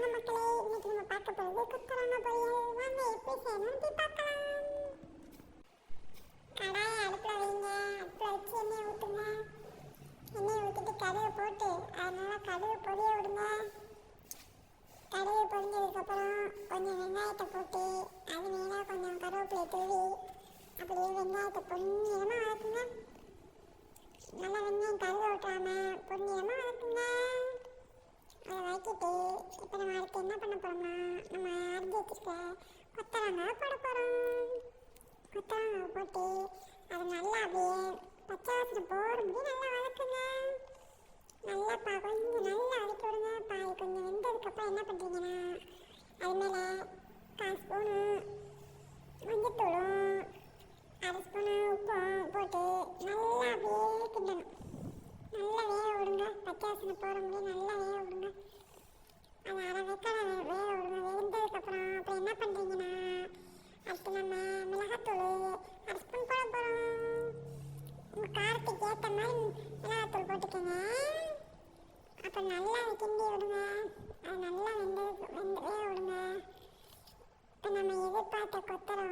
வாங்க மக்களே இன்னைக்கு நம்ம பார்க்க போகிறது குத்தரங்க பொரியல். வாங்க எப்படி செய்யணும்னு போய் பார்க்கலாம். கடாயை அடுப்பில் வைங்க. அடுப்பில் வச்சு எண்ணெய் ஊற்றுங்க எண்ணெய் ஊற்றிட்டு கடுகு போட்டு அதனால கடுகு பொரிய விடுங்க. கடுகு பொரிஞ்சதுக்கப்புறம் கொஞ்சம் வெங்காயத்தை போட்டு அது மேலே கொஞ்சம் கருவேப்பிலை தூவி அப்படியே வெங்காயத்தை பொன்னியமாக வச்சிருக்க கொத்தரங்காய் போட போகிறோம் கொத்தரங்காய் போட்டு அது நல்லா அப்படியே பச்சை வாசனை போகிற முடியும் நல்லா வதக்குங்க. நல்லா பா கொஞ்சம் நல்லா வதக்கி விடுங்க. பாய் கொஞ்சம் வெந்ததுக்கப்புறம் என்ன பண்ணுறீங்கன்னா அது மேலே கால் ஸ்பூனு மஞ்சத்தூளும் அரை ஸ்பூனு உப்பும் போட்டு நல்லா அப்படியே கிண்டணும். நல்லா வேக விடுங்க. பச்சை வாசனை போகிற முடியும் நல்லா வேக விடுங்க. போட்டுக்கோங்க அப்போ நல்லா கிண்டி விடுங்க. அது நல்லா வெந்து வெந்து வேக விடுங்க. இப்போ நம்ம எதிர்பார்த்த கொத்தரம்